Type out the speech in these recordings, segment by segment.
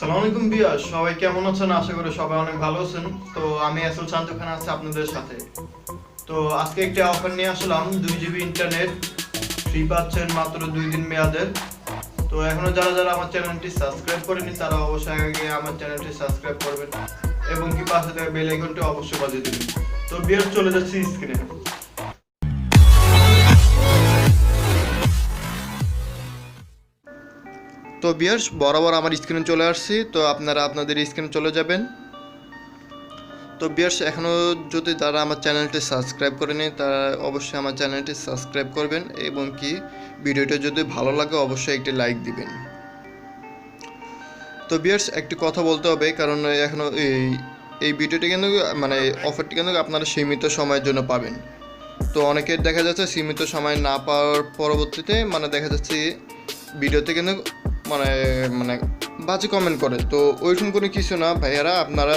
সালাম আলাইকুম বিয়াস। সবাই কেমন আছেন? আশা করি সবাই অনেক ভালো আছেন। তো আমি আসল খান আছি আপনাদের সাথে। তো আজকে একটা অফার নিয়ে আসলাম, দুই জিবি ইন্টারনেট ফ্রি পাচ্ছেন মাত্র দুই দিন মেয়াদের। তো এখনও যারা যারা আমার চ্যানেলটি সাবস্ক্রাইব করেনি তারা অবশ্যই আমার চ্যানেলটি সাবস্ক্রাইব করবেন এবং কি পাশে থাকা বেল আইকনটি অবশ্যই বাজিয়ে দেবেন। তো বিয়াস, চলে যাচ্ছি স্ক্রিনে তো বিয়ার্স বরাবর আমার স্ক্রিনে চলে আসছি, তো আপনারা আপনাদের স্ক্রিনে চলে যাবেন। তো বিয়ার্স এখনও যদি তারা আমার চ্যানেলটি সাবস্ক্রাইব করেনি, তারা অবশ্যই আমার চ্যানেলটি সাবস্ক্রাইব করবেন এবং কি ভিডিওটা যদি ভালো লাগে, অবশ্যই একটি লাইক দিবেন। তো বিয়ার্স একটি কথা বলতে হবে, কারণ এখনও এই এই ভিডিওটি কিন্তু মানে অফারটি কিন্তু আপনারা সীমিত সময়ের জন্য পাবেন। তো অনেকের দেখা যাচ্ছে সীমিত সময় না পাওয়ার পরবর্তীতে মানে দেখা যাচ্ছে ভিডিওতে কিন্তু মানে মানে বাজে কমেন্ট করে। তো ওইরকম কোনো কিছু না। ভাইয়ারা, আপনারা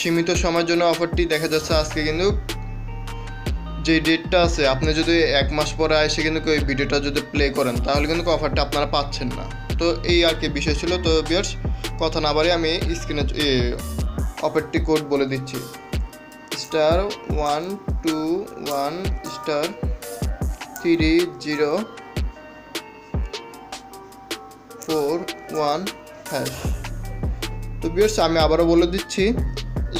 সীমিত সময়ের জন্য অফারটি দেখা যাচ্ছে আজকে কিন্তু যে ডেটটা আছে, আপনি যদি এক মাস পরে এসে কিন্তু ওই ভিডিওটা যদি প্লে করেন, তাহলে কিন্তু অফারটা আপনারা পাচ্ছেন না। তো এই আর কি বিষয় ছিল। তো বিয়ার্স কথা না বাড়ি আমি স্ক্রিনে অফারটি কোড বলে দিচ্ছি। Star one two one star three zero four one hash তো বিয়ার্স আমি আবারও বলে দিচ্ছি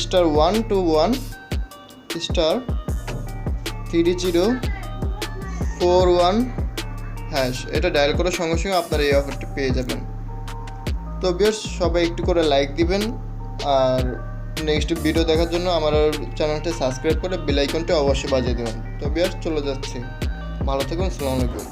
star one two one star three zero four one hash এটা ডায়াল করার সঙ্গে সঙ্গে আপনারা এই অফারটি পেয়ে যাবেন। তো বিয়ার্স সবাই একটু করে লাইক দিবেন। আর নেক্সট ভিডিও দেখার জন্য আমার চ্যানেলটি সাবস্ক্রাইব করে বেল অবশ্যই বাজিয়ে দেবেন। তো বিয়ার্স চলে যাচ্ছি। ভালো থাকুন আলাইকুম।